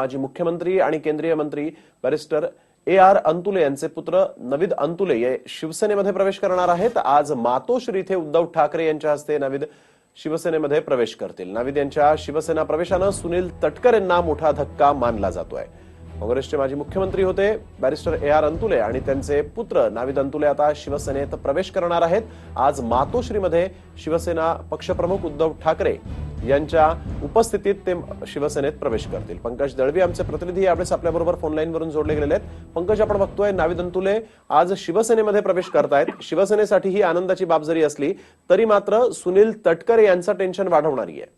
माजी मुख्यमंत्री आणि केंद्रीय मंत्री बॅरिस्टर ए आर अंतुले यांचे पुत्र नवीद अंतुले हे शिवसेनेमध्ये प्रवेश करणार आहेत. आज मातोश्री इथे उद्धव ठाकरे यांच्या हस्ते नवीद शिवसेनेमध्ये प्रवेश करतील. नाविद यांच्या शिवसेना प्रवेशानं सुनील तटकर यांना मोठा धक्का मानला जातोय. काँग्रेसचे माजी मुख्यमंत्री होते बॅरिस्टर ए आर अंतुले आणि त्यांचे पुत्र नाविद अंतुले आता शिवसेनेत प्रवेश करणार आहेत. आज मातोश्रीमध्ये शिवसेना पक्षप्रमुख उद्धव ठाकरे यांच्या उपस्थितीत ते शिवसेनेत प्रवेश करतील. पंकज दळवी आमचे प्रतिनिधी यावेळेस आपल्याबरोबर फोन लाईनवरून जोडले गेलेले आहेत. पंकज आपण बघतोय नाविद अंतुले आज शिवसेनेमध्ये प्रवेश करतायत. शिवसेनेसाठी ही आनंदाची बाब जरी असली तरी मात्र सुनील तटकरे यांचं टेन्शन वाढवणारी आहे.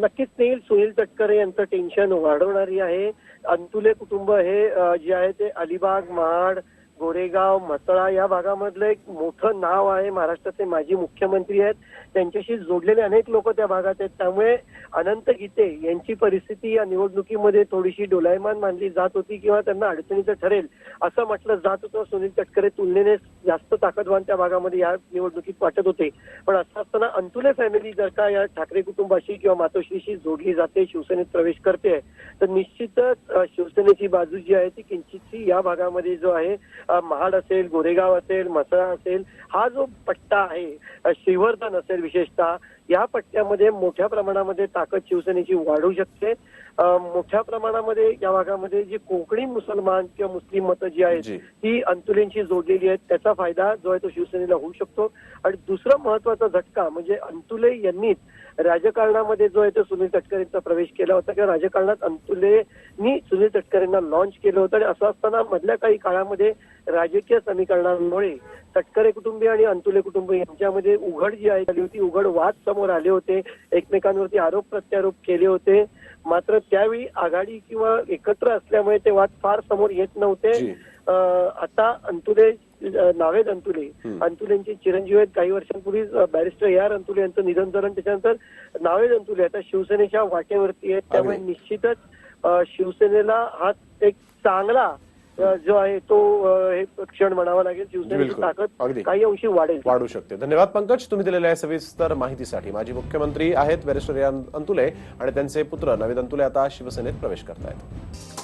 नक्कीच नेईल सुनील तटकरे यांचं टेन्शन वाढवणारी आहे. अंतुले कुटुंब हे जे आहे ते अलिबाग महाड गोरेगाव मसळा या भागामधलं एक मोठं नाव आहे महाराष्ट्राचे माजी मुख्यमंत्री आहेत. त्यांच्याशी जोडलेले अनेक लोक त्या भागात आहेत. त्यामुळे अनंत गीते यांची परिस्थिती या निवडणुकीमध्ये थोडीशी डोलायमान मानली जात होती किंवा त्यांना अडचणीचं ठरेल असं म्हटलं जात होतं. सुनील तटकरे तुलनेने जास्त ताकदवान त्या भागामध्ये या निवडणुकीत वाटत होते. पण असं असताना अंतुले फॅमिली जर का या ठाकरे कुटुंबाशी किंवा मातोश्रीशी जोडली जाते शिवसेनेत प्रवेश करते तर निश्चितच शिवसेनेची बाजू जी आहे ती किंचितशी या भागामध्ये जो आहे महाड असेल गोरेगाव असेल मसळा असेल हा जो पट्टा आहे श्रीवर्धन असेल विशेषतः या पट्ट्यामध्ये मोठ्या प्रमाणामध्ये ताकद शिवसेनेची वाढू शकते. मोठ्या प्रमाणामध्ये या भागामध्ये जी कोकणी मुसलमान किंवा मुस्लिम मतं जी आहेत. ती अंतुलेंशी जोडलेली आहेत. त्याचा फायदा जो आहे तो शिवसेनेला होऊ शकतो. आणि दुसरा महत्त्वाचा झटका म्हणजे अंतुले यांनीच राजकारणामध्ये जो आहे तो सुनील तटकरेंचा प्रवेश केला होता किंवा राजकारणात अंतुलेनी सुनील तटकरेंना लॉन्च केलं होतं. आणि असं असताना मधल्या काही काळामध्ये राजकीय समीकरणांमुळे तटकरे कुटुंबीय आणि अंतुले कुटुंब यांच्यामध्ये उघड जी आहे झाली होती उघड वाद समोर आले होते. एकमेकांवरती आरोप प्रत्यारोप केले होते. मात्र त्यावेळी आघाडी किंवा एकत्र असल्यामुळे ते वाद फार समोर येत नव्हते. आता अंतुले नावेद अंतुले. अंतुलेंचे चिरंजीव आहेत. काही वर्षांपूर्वी बॅरिस्टर ए आर अंतुले यांचं निधन झालं त्याच्यानंतर नावेद अंतुले आता शिवसेनेच्या वाटेवरती आहेत. त्यामुळे. निश्चितच शिवसेनेला हा एक चांगला जो आहे तो हे क्षण म्हणावा लागेल. शिवसेनेची. ताकद काही अंशी वाढेल. वाढू शकते. धन्यवाद पंकज. तुम्ही दिलेल्या या सविस्तर माहितीसाठी माजी मुख्यमंत्री आहेत बॅरिस्टर अंतुले आणि त्यांचे पुत्र नवीद अंतुले आता शिवसेनेत प्रवेश करतायत.